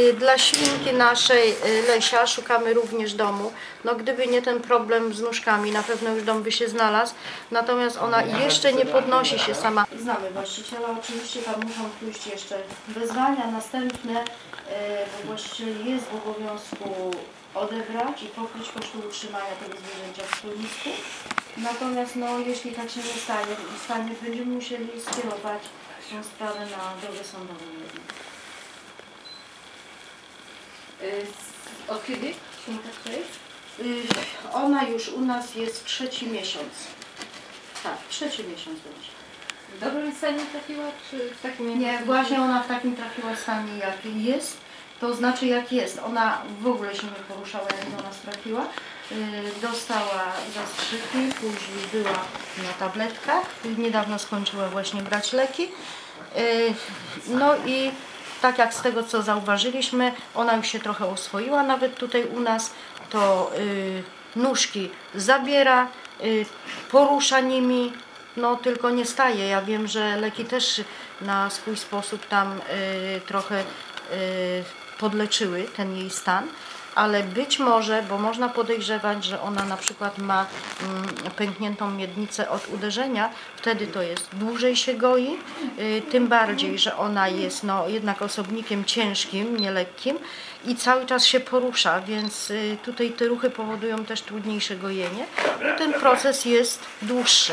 Y, Dla świnki naszej y, Lesia szukamy również domu. No gdyby nie ten problem z nóżkami, na pewno już dom by się znalazł. Natomiast ona jeszcze nie podnosi się sama. Znamy właściciela, oczywiście tam muszą pójść jeszcze wezwania następne, y, bo właściciel jest w obowiązku odebrać i pokryć koszty utrzymania tego zwierzęcia w schronisku. Natomiast no, jeśli tak się nie stanie, stanie będziemy musieli skierować tą sprawę na drogę sądową. Y, Od kiedy świnka to jest? Y, Ona już u nas jest trzeci miesiąc. Tak, trzeci miesiąc będzie. W dobrym stanie trafiła, czy w takim Nie, właśnie ona w takim trafiła stanie jak jest. To znaczy jak jest. Ona w ogóle się nie poruszała jak do nas trafiła. Y, Dostała zastrzyki, później była na tabletkach. Niedawno skończyła właśnie brać leki. No i tak jak z tego co zauważyliśmy, ona już się trochę oswoiła nawet tutaj u nas, to y, nóżki zabiera, y, porusza nimi, no tylko nie staje. Ja wiem, że leki też na swój sposób tam y, trochę y, podleczyły ten jej stan, ale być może, bo można podejrzewać, że ona na przykład ma mm, pękniętą miednicę od uderzenia, wtedy to jest dłużej się goi, y, tym bardziej, że ona jest no, jednak osobnikiem ciężkim, nie lekkim i cały czas się porusza, więc y, tutaj te ruchy powodują też trudniejsze gojenie i ten proces jest dłuższy.